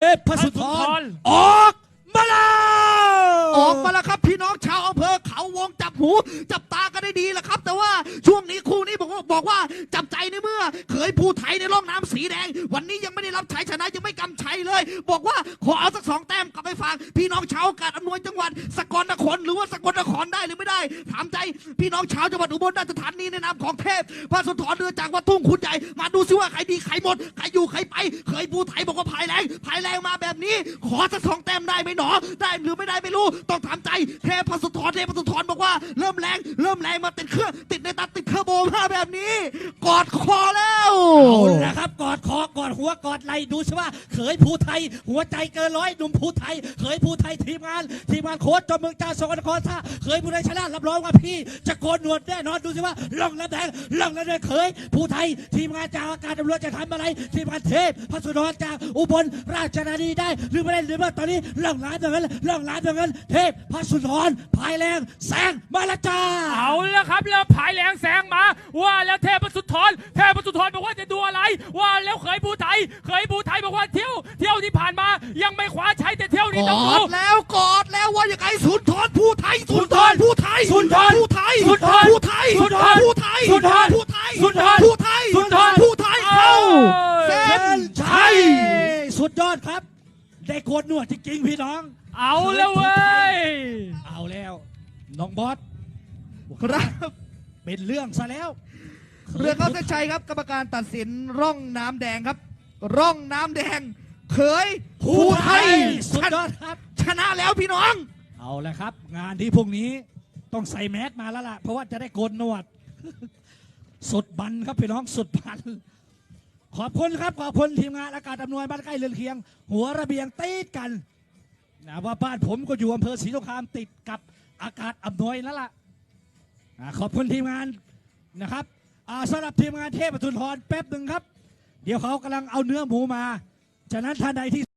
เอฟพระสุนทพระสุนทรรออกมาแล้วออกมาแล้วครับพี่น้องชาวอำเภอเขาวงจับหู จับตากันได้ดีแหละครับ แต่ว่าช่วงนี้คู่นี้บอกว่าบอกว่าจับใจใน เมื่อเคยภูไทยในร่องน้ำสีแดง วันนี้ยังไม่ได้รับชัยชนะยังไม่กำชัยเลย บอกว่าขอเอาสักสองแต้มกลับไปฝากพี่น้องชาวกาดอำนวยจังหวัดสกลนครหรือว่าสกลนครได้หรือไม่ได้ ถามใจพี่น้องชาวจังหวัดอุบลราชธานีในนามของเทพพระสุนทรเรือจากวัดทุ่งขุนใหญ่มาดูซิว่าใครดีใครหมดใครอยู่ใครไป เคยภูไทยบอกว่าภายแรงภายแรงมาแบบนี้ ขอสักสองแต้มได้ไหมหนอ ได้หรือไม่ได้ไม่รู้ ต้องถามใจเทพพระสุนทรเทพพระสุนทรบอกว่าเริ่มแรง เริ่มแรงมาติดเครื่องติดในตัดติดเครื่อง มาแบบนี้ กอดคอแล้วเอาละครับกอดคอกอดหัวกอดไหลดูสิว่าเขยภูไทย หัวใจเกินร้อยหนุ่มภูไทยเขยภูไทยทีมงาน ทีมงานโค้ชจอมเมืองจ้าสกลนครถ้าเขยภูไทยชนะรับรองว่าพี่ จะโกนหนวดแน่นอนดูสิว่าล่องแล้วแดงล่องแล้วแดงเขยภูไทย ทีมงานจากอาการตำรวจจะทำอะไร ทีมงานเทพพระสุนทรจากอุบลราชธานีได้หรือไม่ได้หรือว่าตอนนี้ล่องล้านแบบนั้นล่องล้านแบบนั้นเทพพระสุนทรพายแรงแซงมาและจ้าเอาแล้วครับแล้วผายแหลงแสงมา ว่าแล้วเทพสุธรเทพสุธรบอกว่าจะดูอะไร ว่าแล้วเคยบูไทย เคยบูไทยบอกว่าเที่ยวเที่ยวที่ผ่านมายังไม่คว้าใช้แต่เที่ยวนี้กต้องอดู ดแล้วกอดแล้วว่าอย่างไงสุนทรภูไทยสุนทรภูไทยสุนทรภูไทยสุนทรภูไทยสุนทรภูไทยสุนทรภูไทยสุนทรภูไทยสุนทรภูไทยเข้าเอ้เส้ยนชัยสุดยอดครับ ได้โกนหนวดจริงๆพี่น้อง เอาแล้วเว้ย เอาแล้ว น้องบอส ครับ เป็นเรื่องซะแล้วเรือเข้าเส้นชัยครับ กรรมการตัดสินร่องน้ำแดงครับ ร่องน้ำแดง เขยภูไทยสุดยอดครับ ชนะแล้วพี่น้อง เอาละครับ งานที่พรุ่งนี้ต้องใส่แมสมาแล้วล่ะ เพราะว่าจะได้โกนหนวด สุดบันครับพี่น้องสุดบัน ขอบคุณครับ ขอบคุณทีมงานอากาศอำนวยบ้านใกล้เรือนเคียง หัวระเบียงติดกันนะว่าบ้านผมก็อยู่อำเภอศรีสงครามติดกับอากาศอำนวยแล้วล่ะ อ่าขอบคุณทีมงานนะครับอ่าสำหรับทีมงานเทพปทุนทรแป๊บหนึ่งครับ เดี๋ยวเขากำลังเอาเนื้อหมูมา ฉะนั้นท่านใดที่